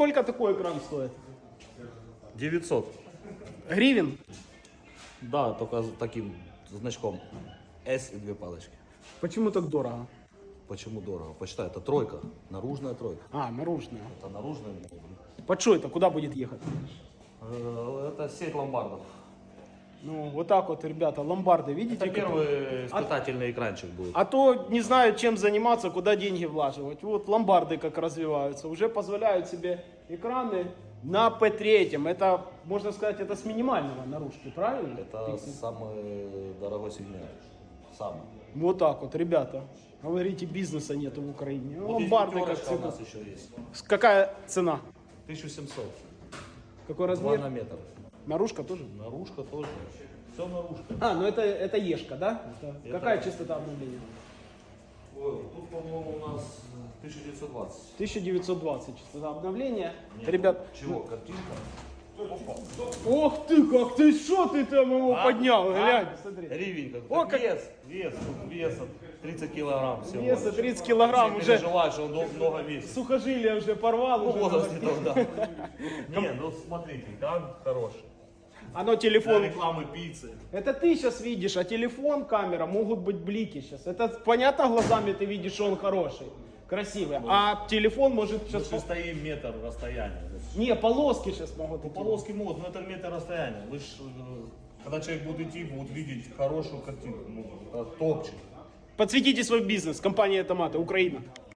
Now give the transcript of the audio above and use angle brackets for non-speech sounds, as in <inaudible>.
сколько такой экран стоит? 900. Гривен? Да, только с таким значком. S и две палочки. Почему так дорого? Почему дорого? Почитай, это тройка. Наружная тройка. А, наружная. Это наружная. Под что это? Куда будет ехать? Э, Это сеть ломбардов. Ну, вот так вот, ребята, ломбарды, видите? Это первый испытательный экранчик будет. А то не знают, чем заниматься, куда деньги влаживать. Вот ломбарды как развиваются. Уже позволяют себе экраны на P3. Это, можно сказать, это с минимального наружки, правильно? Это самый дорогой сегмент. Самый. Вот так вот, ребята. Говорите, бизнеса нету в Украине. Ну, Вот Ломбарды как пятерочка у нас еще есть. Какая цена? 1700. Какой 2 размер? на метр. Наружка тоже? Наружка тоже. Все наружка. А, ну это, это Ешка, да? Это- Это- Какая частота обновления? Ой, тут, по-моему, у нас 1920. 1920 частота обновления. Нет, Ребят, Чего? Картинка? Ох ты, как ты, что ты там его А? поднял, А? глянь, смотри. Ревень как. О, как- Вес, вес, тут вес от 30 килограмм всего. Веса 30 килограмм Не уже. переживай, что он дол- много весит. Сухожилия уже порвал. Ну, уже возраст не тот, да. <laughs> Не, ну смотрите, экран хороший. Оно Для телефон. рекламы пиццы. Это ты сейчас видишь, а телефон, камера, могут быть блики сейчас. Это понятно глазами ты видишь, что он хороший, красивый. А телефон может Мы сейчас... же стоим метр расстояния. Не, полоски сейчас могут идти. Полоски могут, но это метр расстояния. Вы ж, э, когда человек будет идти, будет видеть хорошую картинку. Ну, это топчик. Подсветите свой бизнес, компания Томаты, Украина.